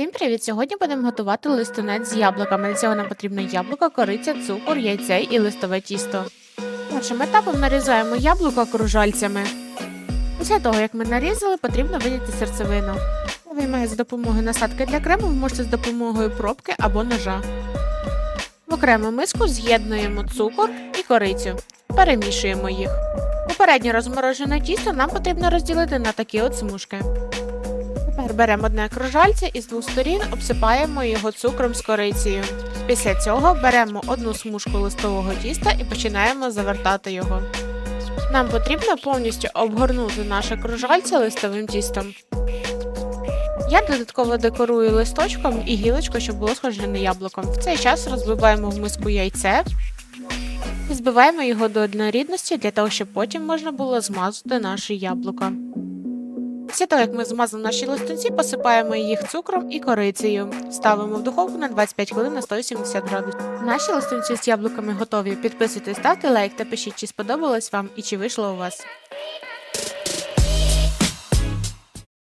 Всім привіт! Сьогодні будемо готувати листунець з яблуками. Для цього нам потрібно яблуко, кориця, цукор, яйце і листове тісто. Першим етапом нарізаємо яблуко кружальцями. Після того, як ми нарізали, потрібно видіти серцевину. Виймаю за допомогою насадки для крему, ви можете з допомогою пробки або ножа. В окрему миску з'єднуємо цукор і корицю. Перемішуємо їх. Попередньо розморожене тісто нам потрібно розділити на такі от смужки. Тепер беремо одне кружальце і з двох сторін обсипаємо його цукром з корицею. Після цього беремо одну смужку листового тіста і починаємо завертати його. Нам потрібно повністю обгорнути наше кружальце листовим тістом. Я додатково декорую листочком і гілочкою, щоб було схоже на яблуко. В цей час розбиваємо в миску яйце і збиваємо його до однорідності для того, щоб потім можна було змазати наше яблуко. Після того, як ми змазали наші листунці, посипаємо їх цукром і корицею. Ставимо в духовку на 25 хвилин на 180 градусів. Наші листунці з яблуками готові. Підписуйтесь, ставте лайк та пишіть, чи сподобалось вам і чи вийшло у вас.